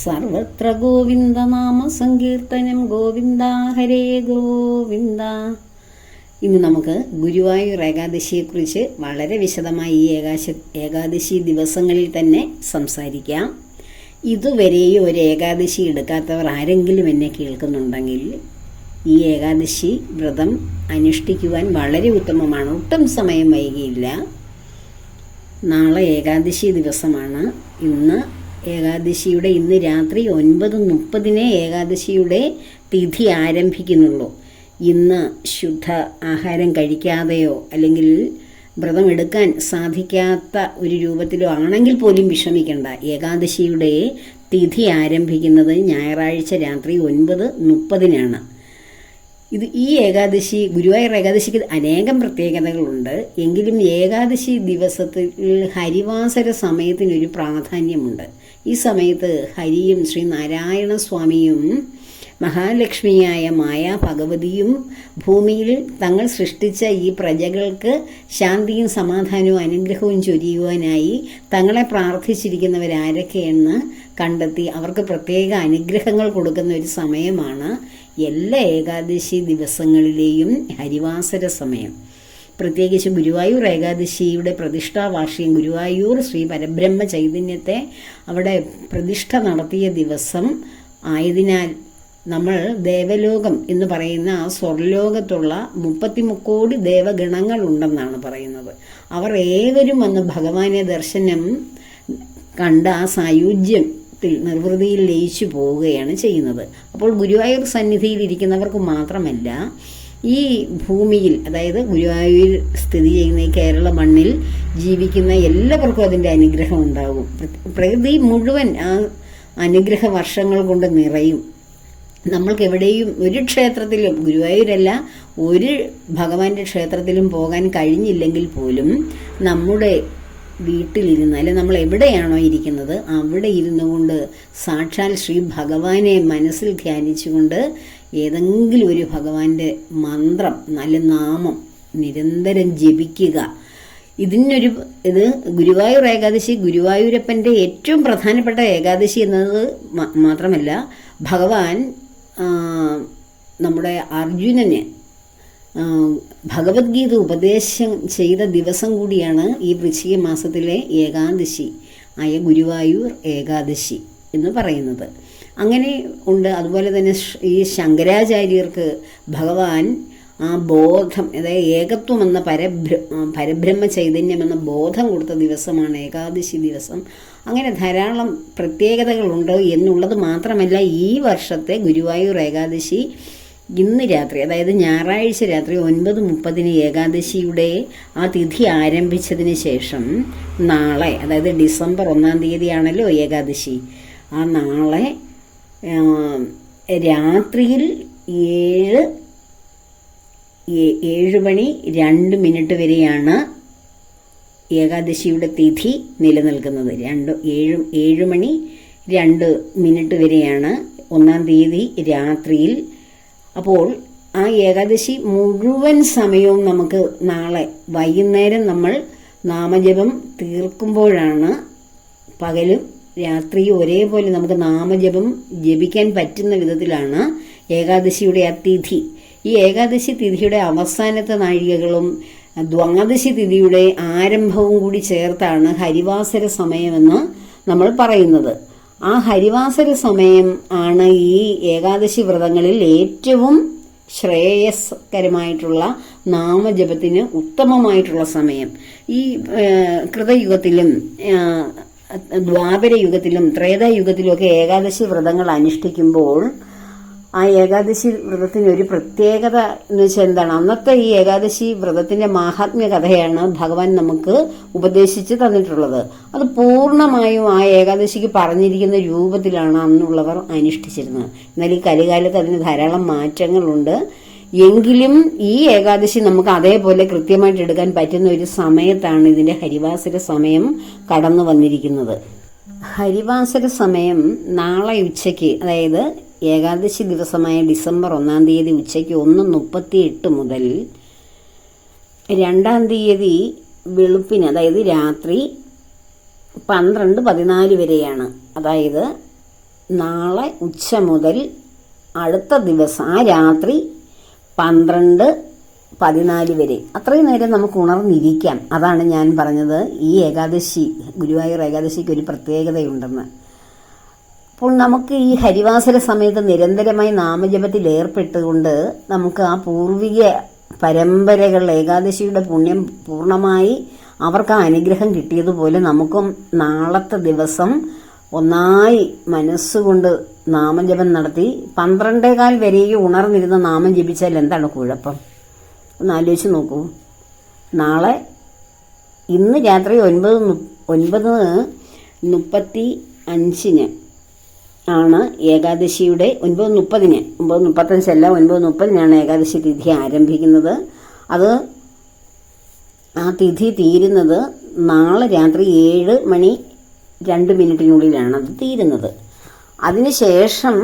സർവത്ര ഗോവിന്ദ നാമ സങ്കീർത്തനം. ഗോവിന്ദ ഹരേ ഗോവിന്ദ. ഇന്ന് നമുക്ക് ഗുരുവായൂർ ഏകാദശിയെക്കുറിച്ച് വളരെ വിശദമായി ഈ ഏകാശ ഏകാദശി ദിവസങ്ങളിൽ തന്നെ സംസാരിക്കാം. ഇതുവരെയും ഒരു ഏകാദശി എടുക്കാത്തവർ ആരെങ്കിലും എന്നെ കേൾക്കുന്നുണ്ടെങ്കിൽ ഈ ഏകാദശി വ്രതം അനുഷ്ഠിക്കുവാൻ വളരെ ഉത്തമമാണ്. ഒട്ടും സമയം വൈകിയില്ല. നാളെ ഏകാദശി ദിവസമാണ്. ഇന്ന് ഏകാദശിയുടെ ഇന്ന് രാത്രി ഒൻപത് മുപ്പതിനെ ഏകാദശിയുടെ തിഥി ആരംഭിക്കുന്നുള്ളൂ. ഇന്ന് ശുദ്ധ ആഹാരം കഴിക്കാതെയോ അല്ലെങ്കിൽ വ്രതം എടുക്കാൻ സാധിക്കാത്ത ഒരു രൂപത്തിലോ ആണെങ്കിൽ പോലും വിഷമിക്കേണ്ട. ഏകാദശിയുടെ തിഥി ആരംഭിക്കുന്നത് ഞായറാഴ്ച രാത്രി ഒൻപത് മുപ്പതിനാണ്. ഇത് ഈ ഏകാദശി ഗുരുവായൂർ ഏകാദശിക്ക് അനേകം പ്രത്യേകതകളുണ്ട്. എങ്കിലും ഏകാദശി ദിവസത്തിൽ ഹരിവാസര സമയത്തിനൊരു പ്രാധാന്യമുണ്ട്. ഈ സമയത്ത് ഹരിയും ശ്രീ നാരായണ സ്വാമിയും മഹാലക്ഷ്മിയായ മായ ഭഗവതിയും ഭൂമിയിൽ തങ്ങൾ സൃഷ്ടിച്ച ഈ പ്രജകൾക്ക് ശാന്തിയും സമാധാനവും അനുഗ്രഹവും ചൊരിയുവാനായി തങ്ങളെ പ്രാർത്ഥിച്ചിരിക്കുന്നവരാരൊക്കെയെന്ന് കണ്ടെത്തി അവർക്ക് പ്രത്യേക അനുഗ്രഹങ്ങൾ കൊടുക്കുന്ന ഒരു സമയമാണ് എല്ലാ ഏകാദശി ദിവസങ്ങളിലെയും ഹരിവാസര സമയം. പ്രത്യേകിച്ച് ഗുരുവായൂർ ഏകാദശിയുടെ പ്രതിഷ്ഠാ വാർഷികം ഗുരുവായൂർ ശ്രീ പരബ്രഹ്മ ചൈതന്യത്തെ അവിടെ പ്രതിഷ്ഠ നടത്തിയ ദിവസം ആയതിനാൽ നമ്മൾ ദേവലോകം എന്ന് പറയുന്ന ആ സ്വർലോകത്തുള്ള മുപ്പത്തിമുക്കോടി ദേവഗണങ്ങൾ ഉണ്ടെന്നാണ് പറയുന്നത്. അവർ ഏവരും വന്ന് ഭഗവാനെ ദർശനം കണ്ട ആ സായുജ്യത്തിൽ നിർവൃതിയിൽ ലയിച്ചു പോവുകയാണ് ചെയ്യുന്നത്. അപ്പോൾ ഗുരുവായൂർ സന്നിധിയിൽ ഇരിക്കുന്നവർക്ക് മാത്രമല്ല ഈ ഭൂമിയിൽ അതായത് ഗുരുവായൂരിൽ സ്ഥിതി ചെയ്യുന്ന ഈ കേരള മണ്ണിൽ ജീവിക്കുന്ന എല്ലാവർക്കും അതിന്റെ അനുഗ്രഹം ഉണ്ടാകും. പ്രകൃതി മുഴുവൻ ആ അനുഗ്രഹ വർഷങ്ങൾ കൊണ്ട് നിറയും. നമ്മൾക്ക് എവിടെയും ഒരു ക്ഷേത്രത്തിലും ഗുരുവായൂരല്ല ഒരു ഭഗവാന്റെ ക്ഷേത്രത്തിലും പോകാൻ കഴിഞ്ഞില്ലെങ്കിൽ പോലും നമ്മുടെ വീട്ടിലിരുന്ന് അല്ലെ നമ്മൾ എവിടെയാണോ ഇരിക്കുന്നത് അവിടെ ഇരുന്നു കൊണ്ട് സാക്ഷാൽ ശ്രീ ഭഗവാനെ മനസ്സിൽ ധ്യാനിച്ചുകൊണ്ട് ഏതെങ്കിലും ഒരു ഭഗവാന്റെ മന്ത്രം നല്ല നാമം നിരന്തരം ജപിക്കുക. ഇതിനൊരു ഇത് ഗുരുവായൂർ ഏകാദശി ഗുരുവായൂരപ്പന്റെ ഏറ്റവും പ്രധാനപ്പെട്ട ഏകാദശി എന്നത് മാത്രമല്ല ഭഗവാൻ നമ്മുടെ അർജുനന് ഭഗവത്ഗീത ഉപദേശം ചെയ്ത ദിവസം കൂടിയാണ് ഈ വൃശ്ചിക മാസത്തിലെ ഏകാദശി ആയ ഗുരുവായൂർ ഏകാദശി എന്ന് പറയുന്നത്. അങ്ങനെ ഉണ്ട്. അതുപോലെ തന്നെ ഈ ശങ്കരാചാര്യർക്ക് ഭഗവാൻ ആ ബോധം അതായത് ഏകത്വം എന്ന പരബ്ര പരബ്രഹ്മ ചൈതന്യം എന്ന ബോധം കൊടുത്ത ദിവസമാണ് ഏകാദശി ദിവസം. അങ്ങനെ ധാരാളം പ്രത്യേകതകളുണ്ട് എന്നുള്ളത് മാത്രമല്ല ഈ വർഷത്തെ ഗുരുവായൂർ ഏകാദശി ഇന്ന് രാത്രി അതായത് ഞായറാഴ്ച രാത്രി ഒൻപത് മുപ്പതിന് ഏകാദശിയുടെ ആ തിഥി ആരംഭിച്ചതിന് ശേഷം നാളെ അതായത് ഡിസംബർ ഒന്നാം തീയതിയാണല്ലോ ഏകാദശി. ആ നാളെ രാത്രിയിൽ ഏഴ് ഏഴ് മണി രണ്ട് മിനിറ്റ് വരെയാണ് ഏകാദശിയുടെ തിഥി നിലനിൽക്കുന്നത്. രണ്ട് ഏഴ് ഏഴ് മണി രണ്ട് മിനിറ്റ് വരെയാണ് ഒന്നാം തീയതി രാത്രിയിൽ അപ്പോൾ ആ ഏകാദശി മുഴുവൻ സമയവും നമുക്ക് നാളെ വൈകുന്നേരം നമ്മൾ നാമജപം തീർക്കുമ്പോഴാണ് പകലും രാത്രിയും ഒരേപോലെ നമുക്ക് നാമജപം ജപിക്കാൻ പറ്റുന്ന വിധത്തിലാണ് ഏകാദശിയുടെ ആ തിഥി. ഈ ഏകാദശി തിഥിയുടെ അവസാനത്തെ നാഴികകളും ദ്വാദശി തിഥിയുടെ ആരംഭവും കൂടി ചേർത്താണ് ഹരിവാസര സമയമെന്ന് നമ്മൾ പറയുന്നത്. ആ ഹരിവാസര സമയം ആണ് ഈ ഏകാദശി വ്രതങ്ങളിൽ ഏറ്റവും ശ്രേയസ്കരമായിട്ടുള്ള നാമജപത്തിന് ഉത്തമമായിട്ടുള്ള സമയം. ഈ കൃതയുഗത്തിലും ദ്വാപര യുഗത്തിലും ത്രേതായുഗത്തിലും ഒക്കെ ഏകാദശി വ്രതങ്ങൾ അനുഷ്ഠിക്കുമ്പോൾ ആ ഏകാദശി വ്രതത്തിന് ഒരു പ്രത്യേകത എന്ന് വെച്ചാൽ എന്താണ്? അന്നത്തെ ഈ ഏകാദശി വ്രതത്തിന്റെ മാഹാത്മ്യ കഥയാണ് ഭഗവാൻ നമുക്ക് ഉപദേശിച്ച് തന്നിട്ടുള്ളത്. അത് പൂർണമായും ആ ഏകാദശിക്ക് പറഞ്ഞിരിക്കുന്ന രൂപത്തിലാണ് അന്നുള്ളവർ അനുഷ്ഠിച്ചിരുന്നത്. എന്നാൽ ഈ കലികാലത്ത് അതിന് ധാരാളം മാറ്റങ്ങളുണ്ട്. എങ്കിലും ഈ ഏകാദശി നമുക്ക് അതേപോലെ കൃത്യമായിട്ട് എടുക്കാൻ പറ്റുന്ന ഒരു സമയത്താണ് ഇതിന്റെ ഹരിവാസര സമയം കടന്നു വന്നിരിക്കുന്നത്. ഹരിവാസര സമയം നാളെ ഉച്ചയ്ക്ക് അതായത് ഏകാദശി ദിവസമായ ഡിസംബർ ഒന്നാം തീയതി ഉച്ചയ്ക്ക് ഒന്ന് മുപ്പത്തി എട്ട് മുതൽ രണ്ടാം തീയതി വെളുപ്പിന് അതായത് രാത്രി പന്ത്രണ്ട് പതിനാല് വരെയാണ്. അതായത് നാളെ ഉച്ച മുതൽ അടുത്ത ദിവസം ആ രാത്രി പന്ത്രണ്ട് പതിനാല് വരെ. അത്രയും നേരം നമുക്ക് ഉണർന്നിരിക്കാം. അതാണ് ഞാൻ പറഞ്ഞത്. ഈ ഏകാദശി ഗുരുവായൂർ ഏകാദശിക്ക് ഒരു പ്രത്യേകതയുണ്ടെന്ന്. അപ്പോൾ നമുക്ക് ഈ ഹരിവാസര സമയത്ത് നിരന്തരമായി നാമജപത്തിൽ ഏർപ്പെട്ടുകൊണ്ട് നമുക്ക് ആ പൂർവിക പരമ്പരകൾ ഏകാദശിയുടെ പുണ്യം പൂർണമായി അവർക്ക് ആ അനുഗ്രഹം കിട്ടിയതുപോലെ നമുക്കും നാളത്തെ ദിവസം ഒന്നായി മനസ്സുകൊണ്ട് നാമജപം നടത്തി പന്ത്രണ്ടേകാൽ വരെയും ഉണർന്നിരുന്ന് നാമം ജപിച്ചാൽ എന്താണ് കുഴപ്പം? ഒന്ന് ആലോചിച്ച് നോക്കൂ. നാളെ ഇന്ന് രാത്രി ഒൻപത് ഒൻപത് മുപ്പത്തി അഞ്ചിന് ആണ് ഏകാദശിയുടെ ഒൻപത് മുപ്പതിന് ഒൻപത് മുപ്പത്തഞ്ചല്ല ഒൻപത് മുപ്പതിനാണ് ഏകാദശി തിഥി ആരംഭിക്കുന്നത്. അത് ആ തിഥി തീരുന്നത് നാളെ രാത്രി ഏഴ് മണി രണ്ട് മിനിറ്റിനുള്ളിലാണ് അത് തീരുന്നത്. അതിനുശേഷം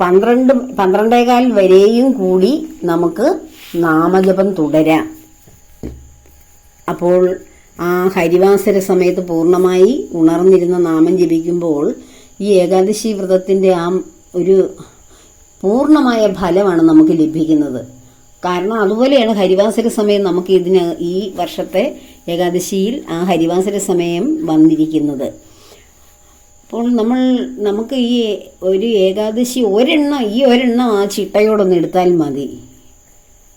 പന്ത്രണ്ട് പന്ത്രണ്ടേകാൽ വരെയും കൂടി നമുക്ക് നാമജപം തുടരാം. അപ്പോൾ ആ ഹരിവാസര സമയത്ത് പൂർണമായി ഉണർന്നിരുന്ന നാമം ജപിക്കുമ്പോൾ ഈ ഏകാദശി വ്രതത്തിന്റെ ആ ഒരു പൂർണമായ ഫലമാണ് നമുക്ക് ലഭിക്കുന്നത്. കാരണം അതുപോലെയാണ് ഹരിവാസര സമയം നമുക്ക് ഇതിന് ഈ വർഷത്തെ ഏകാദശിയിൽ ആ ഹരിവാസര സമയം വന്നിരിക്കുന്നത്. അപ്പോൾ നമ്മൾ നമുക്ക് ഈ ഒരു ഏകാദശി ഒരെണ്ണം ഈ ഒരെണ്ണം ആ ചിട്ടയോടൊന്ന് എടുത്താൽ മതി.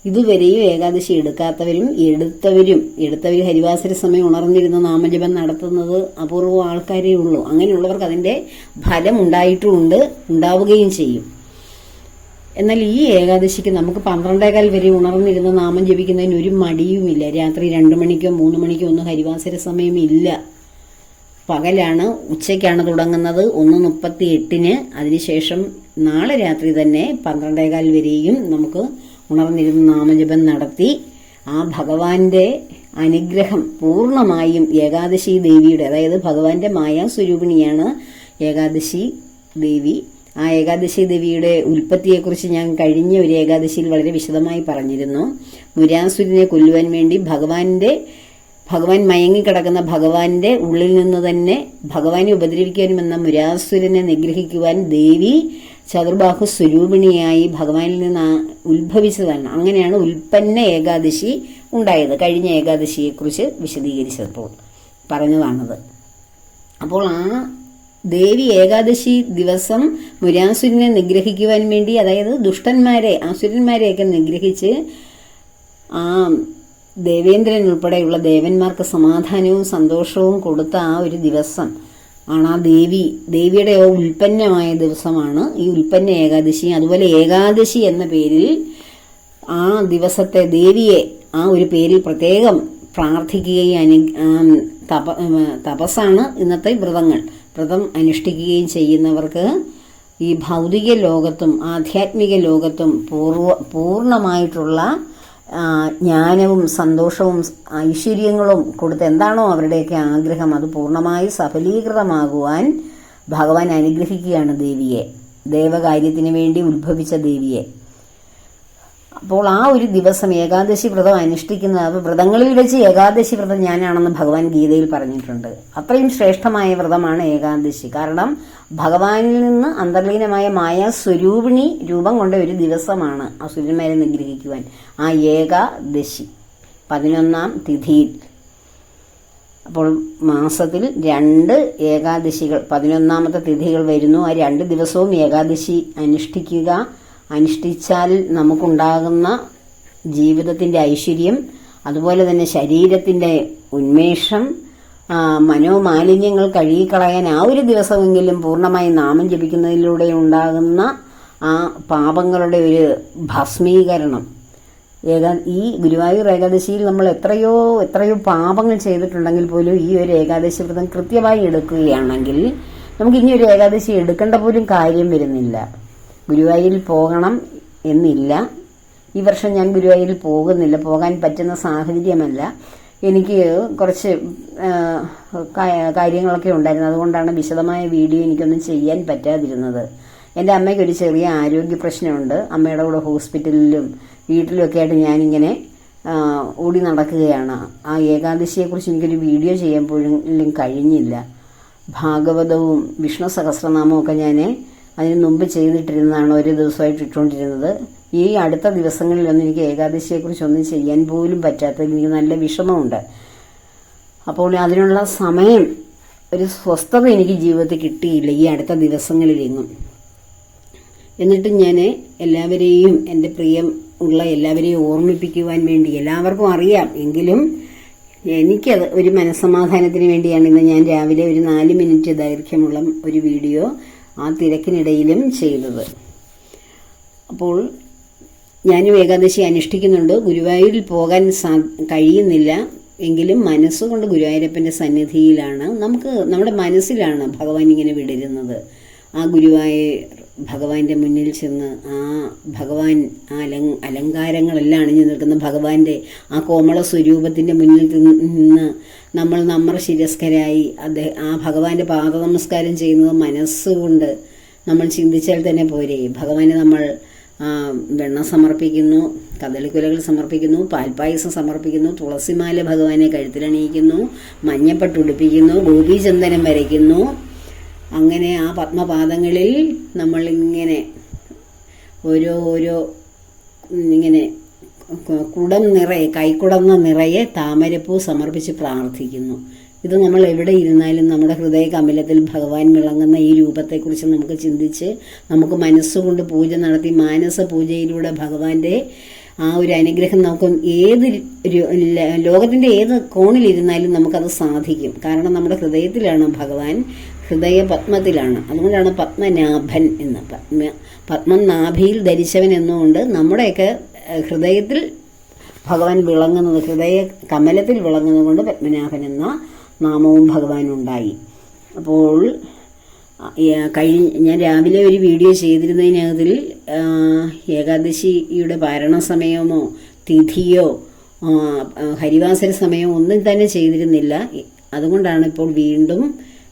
ഇതുവരെയും ഏകാദശി എടുക്കാത്തവരും എടുത്തവരും എടുത്തവർ ഹരിവാസര സമയം ഉണർന്നിരുന്ന നാമജപം നടത്തുന്നത് അപൂർവ ആൾക്കാരേ ഉള്ളൂ. അങ്ങനെയുള്ളവർക്ക് അതിന്റെ ഫലം ഉണ്ടായിട്ടുമുണ്ട് ഉണ്ടാവുകയും ചെയ്യും. എന്നാൽ ഈ ഏകാദശിക്ക് നമുക്ക് പന്ത്രണ്ടേകാൽ വരെ ഉണർന്നിരുന്ന നാമം ജപിക്കുന്നതിന് ഒരു മടിയുമില്ല. രാത്രി രണ്ട് മണിക്കോ മൂന്ന് മണിക്കോ ഒന്നും ഹരിവാസര സമയം ഇല്ല. പകലാണ് ഉച്ചയ്ക്കാണ് തുടങ്ങുന്നത്. ഒന്ന് മുപ്പത്തി എട്ടിന് അതിനുശേഷം നാളെ രാത്രി തന്നെ പന്ത്രണ്ടേകാൽ വരെയും നമുക്ക് ഉണർന്നിരുന്ന് നാമജപം നടത്തി ആ ഭഗവാന്റെ അനുഗ്രഹം പൂർണമായും ഏകാദശി ദേവിയുടെ അതായത് ഭഗവാന്റെ മായാസ്വരൂപിണിയാണ് ഏകാദശി ദേവി. ആ ഏകാദശി ദേവിയുടെ ഉൽപ്പത്തിയെക്കുറിച്ച് ഞാൻ കഴിഞ്ഞ ഒരു ഏകാദശിയിൽ വളരെ വിശദമായി പറഞ്ഞിരുന്നു. മുരാസുരനെ കൊല്ലുവാൻ വേണ്ടി ഭഗവാന്റെ ഭഗവാൻ മയങ്ങിക്കിടക്കുന്ന ഭഗവാന്റെ ഉള്ളിൽ നിന്ന് തന്നെ ഭഗവാനെ ഉപദ്രവിക്കാനും എന്ന മുരാസുരനെ നിഗ്രഹിക്കുവാൻ ദേവി ചതുർബാഹു സ്വരൂപിണിയായി ഭഗവാനിൽ നിന്ന് ഉത്ഭവിച്ചതാണ്. അങ്ങനെയാണ് ഉൽപ്പന്ന ഏകാദശി ഉണ്ടായത്. കഴിഞ്ഞ ഏകാദശിയെക്കുറിച്ച് വിശദീകരിച്ചപ്പോൾ പറഞ്ഞതാണത്. അപ്പോൾ ആ ദേവി ഏകാദശി ദിവസം മുരാസുരനെ നിഗ്രഹിക്കുവാൻ വേണ്ടി അതായത് ദുഷ്ടന്മാരെ അസുരന്മാരെയൊക്കെ നിഗ്രഹിച്ച് ആ ദേവേന്ദ്രൻ ഉൾപ്പെടെയുള്ള ദേവന്മാർക്ക് സമാധാനവും സന്തോഷവും കൊടുത്ത ആ ഒരു ദിവസം ആണ് ആ ദേവി ദേവിയുടെ ഉൽപ്പന്നമായ ദിവസമാണ്. ഈ ഉൽപ്പന്ന ഏകാദശി. അതുപോലെ ഏകാദശി എന്ന പേരിൽ ആ ദിവസത്തെ ദേവിയെ ആ ഒരു പേരിൽ പ്രത്യേകം പ്രാർത്ഥിക്കുകയും അനു തപ തപസ്സാണ് ഇന്നത്തെ വ്രതങ്ങൾ. വ്രതം അനുഷ്ഠിക്കുകയും ചെയ്യുന്നവർക്ക് ഈ ഭൗതിക ലോകത്തും ആധ്യാത്മിക ലോകത്തും പൂർവ പൂർണമായിട്ടുള്ള ജ്ഞാനവും സന്തോഷവും ഐശ്വര്യങ്ങളും കൊടുത്ത് എന്താണോ അവരുടെയൊക്കെ ആഗ്രഹം അത് പൂർണമായി സഫലീകൃതമാകുവാൻ ഭഗവാൻ അനുഗ്രഹിക്കുകയാണ് ദേവിയെ. ദേവകാര്യത്തിന് വേണ്ടി ഉത്ഭവിച്ച ദേവിയെ. അപ്പോൾ ആ ഒരു ദിവസം ഏകാദശി വ്രതം അനുഷ്ഠിക്കുന്നത് അപ്പോൾ വ്രതങ്ങളിൽ വെച്ച് ഏകാദശി വ്രതം ഞാനാണെന്ന് ഭഗവാൻ ഗീതയിൽ പറഞ്ഞിട്ടുണ്ട്. അത്രയും ശ്രേഷ്ഠമായ വ്രതമാണ് ഏകാദശി. കാരണം ഭഗവാനിൽ നിന്ന് അന്തർലീനമായ മായ സ്വരൂപിണി രൂപം കൊണ്ട ഒരു ദിവസമാണ് അസുരന്മാരെ നിഗ്രഹിക്കുവാൻ. ആ ഏകാദശി. പതിനൊന്നാം തിഥിയിൽ. അപ്പോൾ മാസത്തിൽ രണ്ട് ഏകാദശികൾ പതിനൊന്നാമത്തെ തിഥികൾ വരുന്നു. ആ രണ്ട് ദിവസവും ഏകാദശി അനുഷ്ഠിക്കുക. അനുഷ്ഠിച്ചാൽ നമുക്കുണ്ടാകുന്ന ജീവിതത്തിന്റെ ഐശ്വര്യം അതുപോലെ തന്നെ ശരീരത്തിന്റെ ഉന്മേഷം മനോമാലിന്യങ്ങൾ കഴുകിക്കളയാൻ ആ ഒരു ദിവസമെങ്കിലും പൂർണമായി നാമം ജപിക്കുന്നതിലൂടെ ഉണ്ടാകുന്ന ആ പാപങ്ങളുടെ ഒരു ഭസ്മീകരണം. ഏകാ ഈ ഗുരുവായൂർ ഏകാദശിയിൽ നമ്മൾ എത്രയോ എത്രയോ പാപങ്ങൾ ചെയ്തിട്ടുണ്ടെങ്കിൽ പോലും ഈ ഒരു ഏകാദശി വ്രതം കൃത്യമായി എടുക്കുകയാണെങ്കിൽ നമുക്ക് ഇനി ഒരു ഏകാദശി എടുക്കേണ്ട പോലും കാര്യം വരുന്നില്ല. ഗുരുവായൂരിൽ പോകണം എന്നില്ല. ഈ വർഷം ഞാൻ ഗുരുവായൂരിൽ പോകുന്നില്ല. പോകാൻ പറ്റുന്ന സാഹചര്യമല്ല. എനിക്ക് കുറച്ച് കാര്യങ്ങളൊക്കെ ഉണ്ടായിരുന്നു. അതുകൊണ്ടാണ് വിശദമായ വീഡിയോ എനിക്കൊന്നും ചെയ്യാൻ പറ്റാതിരുന്നത്. എന്റെ അമ്മയ്ക്ക് ഒരു ചെറിയ ആരോഗ്യ പ്രശ്നമുണ്ട്. അമ്മയുടെ കൂടെ ഹോസ്പിറ്റലിലും വീട്ടിലുമൊക്കെ ആയിട്ട് ഞാനിങ്ങനെ ഓടി നടക്കുകയാണ്. ആ ഏകാദശിയെക്കുറിച്ച് എനിക്കൊരു വീഡിയോ ചെയ്യാൻ പോലും കഴിഞ്ഞില്ല. ഭാഗവതവും വിഷ്ണു സഹസ്രനാമവും ഒക്കെ ഞാൻ അതിന് മുമ്പ് ചെയ്തിട്ടിരുന്നതാണ് ഒരു ദിവസമായിട്ട് ഇട്ടുകൊണ്ടിരുന്നത്. ഈ അടുത്ത ദിവസങ്ങളിലൊന്നും എനിക്ക് ഏകാദശിയെക്കുറിച്ചൊന്നും ചെയ്യാൻ പോലും പറ്റാത്തതിൽ എനിക്ക് നല്ല വിഷമമുണ്ട്. അപ്പോൾ അതിനുള്ള സമയം ഒരു സ്വസ്ഥത എനിക്ക് ജീവിതത്തിൽ കിട്ടിയില്ല ഈ അടുത്ത ദിവസങ്ങളിലെങ്ങും എന്നിട്ട് ഞാൻ എല്ലാവരെയും എന്റെ പ്രിയം ഉള്ള എല്ലാവരെയും ഓർമ്മിപ്പിക്കുവാൻ വേണ്ടി എല്ലാവർക്കും അറിയാം. എങ്കിലും എനിക്കത് ഒരു മനസ്സമാധാനത്തിന് വേണ്ടിയാണ് ഇന്ന് ഞാൻ രാവിലെ ഒരു നാല് മിനിറ്റ് ദൈർഘ്യമുള്ള ഒരു വീഡിയോ ആ തിരക്കിനിടയിലും ചെയ്തത്. അപ്പോൾ ഞാനും ഏകാദശി അനുഷ്ഠിക്കുന്നുണ്ട്. ഗുരുവായൂരിൽ പോകാൻ സാ കഴിയുന്നില്ല. എങ്കിലും മനസ്സുകൊണ്ട് ഗുരുവായൂരപ്പന്റെ സന്നിധിയിലാണ്. നമുക്ക് നമ്മുടെ മനസ്സിലാണ് ഭഗവാൻ ഇങ്ങനെ വിടരുന്നത്. ആ ഗുരുവായൂർ ഭഗവാന്റെ മുന്നിൽ ചെന്ന് ആ ഭഗവാൻ ആ അലങ് അലങ്കാരങ്ങളെല്ലാം അണിഞ്ഞു നിൽക്കുന്ന ഭഗവാന്റെ ആ കോമള സ്വരൂപത്തിന്റെ മുന്നിൽ നിന്ന് നമ്മൾ നമ്മർ ശിരസ്കരായി അദ്ദേഹം ആ ഭഗവാന്റെ പാദ നമസ്കാരം ചെയ്യുന്നത് മനസ്സുകൊണ്ട് നമ്മൾ ചിന്തിച്ചാൽ തന്നെ പോരെ. ഭഗവാനെ നമ്മൾ വെണ്ണ സമർപ്പിക്കുന്നു കദളിക്കുലകൾ സമർപ്പിക്കുന്നു പാൽപ്പായസം സമർപ്പിക്കുന്നു തുളസിമാല ഭഗവാനെ കഴുത്തിലണിയിക്കുന്നു മഞ്ഞപ്പെട്ടുടുപ്പിക്കുന്നു ഗോപീചന്ദനം വരയ്ക്കുന്നു അങ്ങനെ ആ പത്മപാദങ്ങളിൽ നമ്മൾ ഇങ്ങനെ ഓരോ ഓരോ ഇങ്ങനെ കുടം നിറയെ കൈക്കുടന്ന നിറയെ താമരപ്പൂ സമർപ്പിച്ച് പ്രാർത്ഥിക്കുന്നു. ഇത് നമ്മൾ എവിടെ ഇരുന്നാലും നമ്മുടെ ഹൃദയ കമലത്തിൽ ഭഗവാൻ വിളങ്ങുന്ന ഈ രൂപത്തെക്കുറിച്ച് നമുക്ക് ചിന്തിച്ച് നമുക്ക് മനസ്സുകൊണ്ട് പൂജ നടത്തി മാനസ പൂജയിലൂടെ ഭഗവാന്റെ ആ ഒരു അനുഗ്രഹം നമുക്ക് ഏത് ലോകത്തിന്റെ ഏത് കോണിലിരുന്നാലും നമുക്കത് സാധിക്കും. കാരണം നമ്മുടെ ഹൃദയത്തിലാണ് ഭഗവാൻ ഹൃദയ പത്മത്തിലാണ് അതുകൊണ്ടാണ് പത്മനാഭൻ എന്ന്. പത്മ പത്മം നാഭിയിൽ ധരിച്ചവൻ എന്നുകൊണ്ട് നമ്മുടെയൊക്കെ ഹൃദയത്തിൽ ഭഗവാൻ വിളങ്ങുന്നത് ഹൃദയ കമലത്തിൽ വിളങ്ങുന്നത് കൊണ്ട് പത്മനാഭൻ എന്ന നാമവും ഭഗവാനുണ്ടായി അപ്പോൾ ആ, കഴിഞ്ഞ ഞാൻ രാവിലെ ഒരു വീഡിയോ ചെയ്തിരുന്നതിനകത്തിൽ ഏകാദശിയുടെ പാരണ സമയമോ തിഥിയോ ഹരിവാസര സമയമോ ഒന്നും തന്നെ ചെയ്തിരുന്നില്ല. അതുകൊണ്ടാണ് ഇപ്പോൾ വീണ്ടും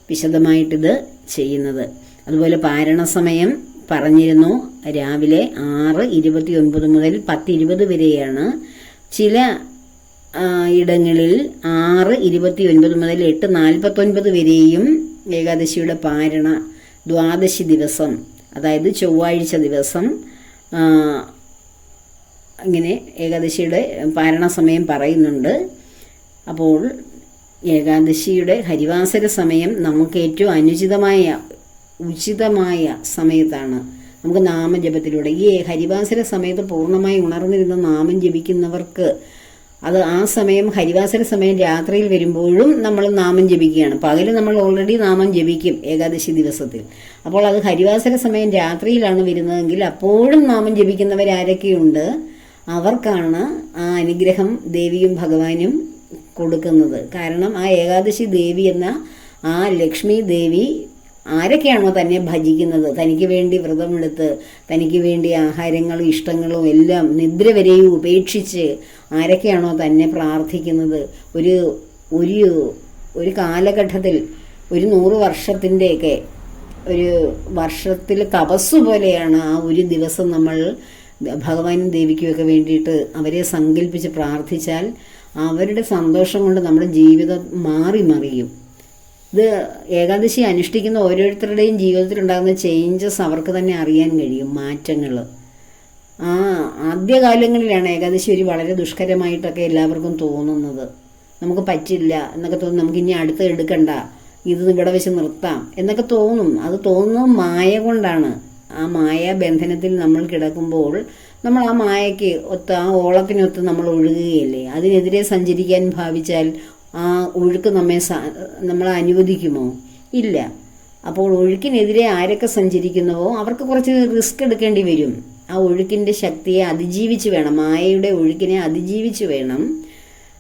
വിശദമായിട്ടിത് ചെയ്യുന്നത്. അതുപോലെ പാരണ സമയം പറഞ്ഞിരുന്നു രാവിലെ ആറ് ഇരുപത്തി ഒൻപത് മുതൽ പത്ത് ഇരുപത് വരെയാണ്. ചില ഇടങ്ങളിൽ ആറ് ഇരുപത്തി ഒൻപത് മുതൽ എട്ട് നാൽപ്പത്തൊൻപത് വരെയും ഏകാദശിയുടെ പാരണ ദ്വാദശി ദിവസം അതായത് ചൊവ്വാഴ്ച ദിവസം ഇങ്ങനെ ഏകാദശിയുടെ പാരണ സമയം പറയുന്നുണ്ട്. അപ്പോൾ ഏകാദശിയുടെ ഹരിവാസര സമയം നമുക്ക് ഏറ്റവും അനുചിതമായ ഉചിതമായ സമയത്താണ്. നമുക്ക് നാമജപത്തിലൂടെ ഈ ഹരിവാസര സമയത്ത് പൂർണമായി ഉണർന്നിരുന്ന നാമം ജപിക്കുന്നവർക്ക് അത് ആ സമയം ഹരിവാസര സമയം രാത്രിയിൽ വരുമ്പോഴും നമ്മൾ നാമം ജപിക്കുകയാണ്. പകൽ നമ്മൾ ഓൾറെഡി നാമം ജപിക്കും ഏകാദശി ദിവസത്തിൽ. അപ്പോൾ അത് ഹരിവാസര സമയം രാത്രിയിലാണ് വരുന്നതെങ്കിൽ അപ്പോഴും നാമം ജപിക്കുന്നവരാരൊക്കെയുണ്ട്. അവർക്കാണ് ആ അനുഗ്രഹം ദേവിയും ഭഗവാനും കൊടുക്കുന്നത്. കാരണം ആ ഏകാദശി ദേവി എന്ന ആ ലക്ഷ്മി ദേവി ആരൊക്കെയാണോ തന്നെ ഭജിക്കുന്നത്? തനിക്ക് വേണ്ടി വ്രതമെടുത്ത് തനിക്ക് വേണ്ടി ആഹാരങ്ങളും ഇഷ്ടങ്ങളും എല്ലാം നിദ്ര വരെയും ഉപേക്ഷിച്ച് ആരൊക്കെയാണോ തന്നെ പ്രാർത്ഥിക്കുന്നത്? ഒരു ഒരു ഒരു കാലഘട്ടത്തിൽ ഒരു നൂറ് വർഷത്തിന്റെയൊക്കെ ഒരു വർഷത്തിൽ തപസ് പോലെയാണ് ആ ഒരു ദിവസം നമ്മൾ ഭഗവാനും ദേവിക്കുമൊക്കെ വേണ്ടിയിട്ട് അവരെ സങ്കല്പിച്ച് പ്രാർത്ഥിച്ചാൽ അവരുടെ സന്തോഷം കൊണ്ട് നമ്മുടെ ജീവിതം മാറി മറിയും. ഇത് ഏകാദശി അനുഷ്ഠിക്കുന്ന ഓരോരുത്തരുടെയും ജീവിതത്തിൽ ഉണ്ടാകുന്ന ചേഞ്ചസ് അവർക്ക് തന്നെ അറിയാൻ കഴിയും മാറ്റങ്ങൾ ആ ആദ്യകാലങ്ങളിലാണ് ഏകാദശി ഒരു വളരെ ദുഷ്കരമായിട്ടൊക്കെ എല്ലാവർക്കും തോന്നുന്നത്. നമുക്ക് പറ്റില്ല എന്നൊക്കെ തോന്നും നമുക്ക് ഇനി അടുത്ത് എടുക്കണ്ട ഇത് ഇവിടെ വെച്ച് നിർത്താം എന്നൊക്കെ തോന്നും. അത് തോന്നുന്നത് മായ കൊണ്ടാണ്. ആ മായ ബന്ധനത്തിൽ നമ്മൾ കിടക്കുമ്പോൾ നമ്മൾ ആ മായയ്ക്ക് ഒത്ത് ആ ഓളത്തിനൊത്ത് നമ്മൾ ഒഴുകുകയല്ലേ? അതിനെതിരെ സഞ്ചരിക്കാൻ ഭാവിച്ചാൽ ആ ഒഴുക്ക് നമ്മെ നമ്മളെ അനുവദിക്കുമോ? ഇല്ല. അപ്പോൾ ഒഴുക്കിനെതിരെ ആരൊക്കെ സഞ്ചരിക്കുന്നുവോ അവർക്ക് കുറച്ച് റിസ്ക് എടുക്കേണ്ടി വരും. ആ ഒഴുക്കിന്റെ ശക്തിയെ അതിജീവിച്ച് വേണം മായയുടെ ഒഴുക്കിനെ അതിജീവിച്ച് വേണം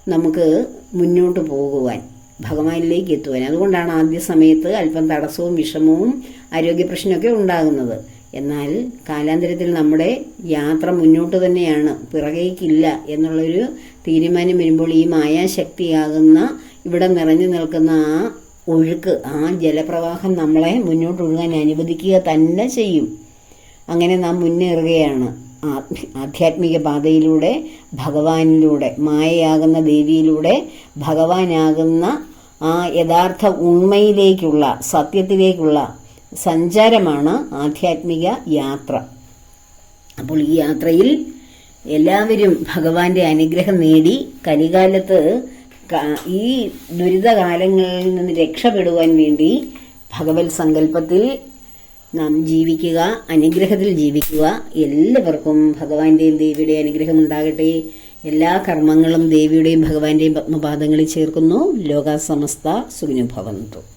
നമുക്ക് മുന്നോട്ട് പോകുവാൻ ഭഗവാനിലേക്ക് എത്തുവാൻ. അതുകൊണ്ടാണ് ആദ്യ സമയത്ത് അല്പം തടസ്സവും വിഷമവും ആരോഗ്യ പ്രശ്നമൊക്കെ ഉണ്ടാകുന്നത്. എന്നാൽ കാലാന്തരത്തിൽ നമ്മുടെ യാത്ര മുന്നോട്ട് തന്നെയാണ്. പിറകേക്കില്ല എന്നുള്ളൊരു തീരുമാനം വരുമ്പോൾ ഈ മായാശക്തിയാകുന്ന ഇവിടെ നിറഞ്ഞു നിൽക്കുന്ന ആ ഒഴുക്ക് ആ ജലപ്രവാഹം നമ്മളെ മുന്നോട്ട് ഒഴുകാൻ അനുവദിക്കുക തന്നെ ചെയ്യും. അങ്ങനെ നാം മുന്നേറുകയാണ്. ആധ്യാത്മിക പാതയിലൂടെ ഭഗവാനിലൂടെ മായയാകുന്ന ദേവിയിലൂടെ ഭഗവാനാകുന്ന ആ യഥാർത്ഥ ഉണ്മയിലേക്കുള്ള സത്യത്തിലേക്കുള്ള സഞ്ചാരമാണ് ആധ്യാത്മിക യാത്ര. അപ്പോൾ ഈ യാത്രയിൽ എല്ലാവരും ഭഗവാന്റെ അനുഗ്രഹം നേടി കലികാലത്ത് ഈ ദുരിതകാലങ്ങളിൽ നിന്ന് രക്ഷപ്പെടുവാൻ വേണ്ടി ഭഗവത് സങ്കല്പത്തിൽ നാം ജീവിക്കുക അനുഗ്രഹത്തിൽ ജീവിക്കുക. എല്ലാവർക്കും ഭഗവാന്റെയും ദേവിയുടെയും അനുഗ്രഹം ഉണ്ടാകട്ടെ. എല്ലാ കർമ്മങ്ങളും ദേവിയുടെയും ഭഗവാന്റെയും പത്മപാദങ്ങളിൽ ചേർക്കുന്നു. ലോക സമസ്ത സുഖിനുഭവന്തു